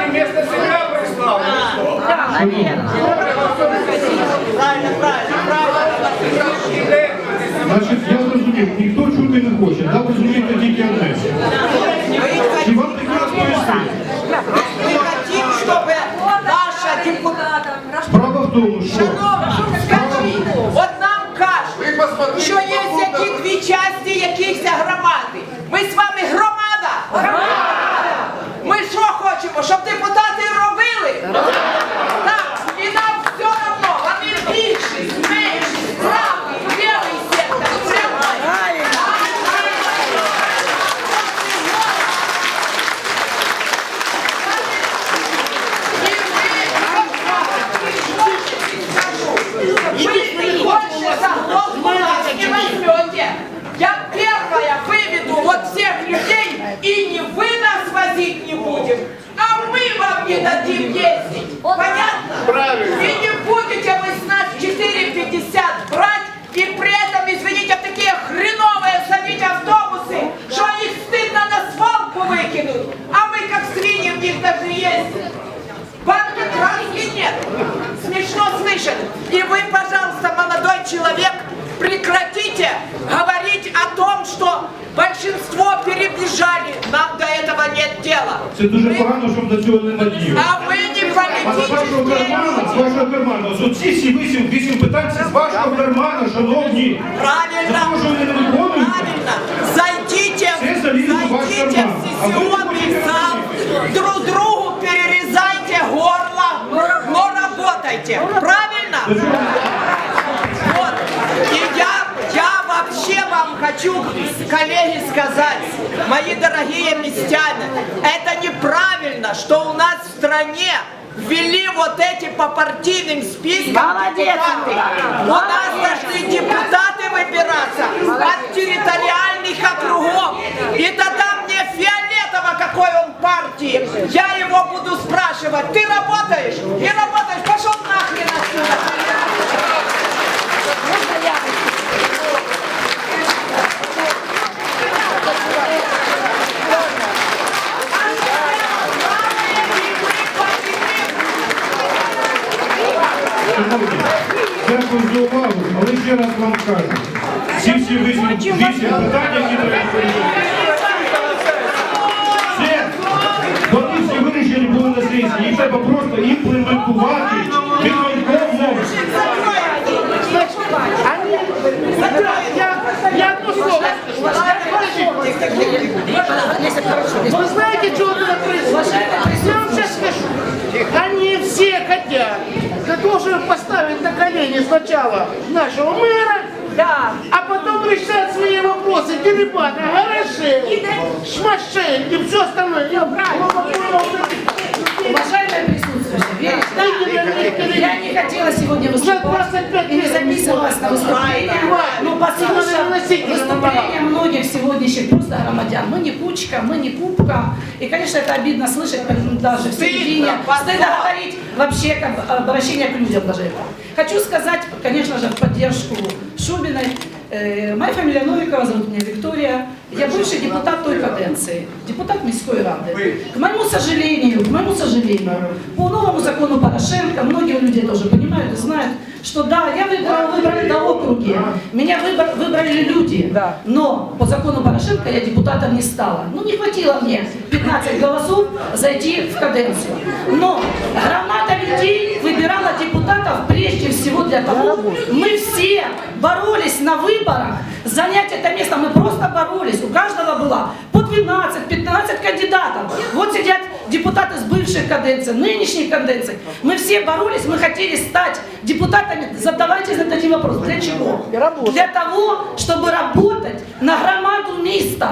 партии вместо себя прислал. или что? Правильно, правильно, правильно. Значить, я зрозумів, ніхто чути не хоче, да, ви розумієте тільки одне. Чи вам таке розповісти? Мы хотим, чтобы наша депутата... Справа в тому, що Скажи, от нам кажуть, Ви посмотрите, що є які и не вы нас возить не будем, а мы вам не дадим ездить. це дуже Вы- погано, щоб до цього не надію. А вы не А з вашого кармана, з политические. вашого кармана, ось ці всі вісім, вісім питань, це з вашого кармана, шановні. Правильно. Тому що ви не виконуєте. Правильно. Зайдите, Все залезли в ваш зайдите карман. в А вы сессионный зал, друг другу перерезайте горло, но работайте. Правильно? Хочу, коллеги, сказать, мои дорогие местяне, это неправильно, что у нас в стране ввели вот эти по партийным спискам депутаты. У нас должны депутаты выбираться от территориальных округов. И тогда мне фиолетово, какой он партии. Я его буду спрашивать, ты работаешь? Не работаешь, дякую за увагу, але ще раз вам кажу. Ці всі вісім, вісім питань, які треба вирішити. Це, вони всі вирішені були на сесії. Їх треба просто імплементувати відповідно Я одно слово Вы знаете, что это происходит? Я вам сейчас скажу. Они все хотят того, чтобы поставить на колени сначала нашего мэра, Да. а потом решать свои вопросы, дерибаны, гаражей, шмашей и все остальное. Я Уважаемые присутствующие? Я не хотела сегодня выступать 25 и не записывалась на выступление, выступления многих сегодняшних просто громадян, мы не кучка, мы не кубка, и, конечно, это обидно слышать даже в середине, Стыдно, говорить вообще как обращение к людям даже. Хочу сказать, конечно же, в поддержку Шубиной, Э, Моя фамилия Новикова, зовут меня Виктория. Я бывший депутат той каденции, депутат Мирской Рады. К моему сожалению, к моему сожалению, по новому закону Порошенко, многие люди тоже понимают что да, я выбрала, выбрали на округе, меня выбор- выбрали люди, но по закону Порошенко я депутатом не стала. Ну не хватило мне 15 голосов зайти в каденцию. Но громада людей выбирала депутатов прежде всего для того, мы все боролись на выборах. Занять это место, мы просто боролись, у каждого было по 12-15 кандидатов. Вот сидят депутаты с бывшей каденции, нынешней каденции. Мы все боролись, мы хотели стать депутатами. Задавайте, зададим вопрос, для чего? Для того, чтобы работать на громаду места.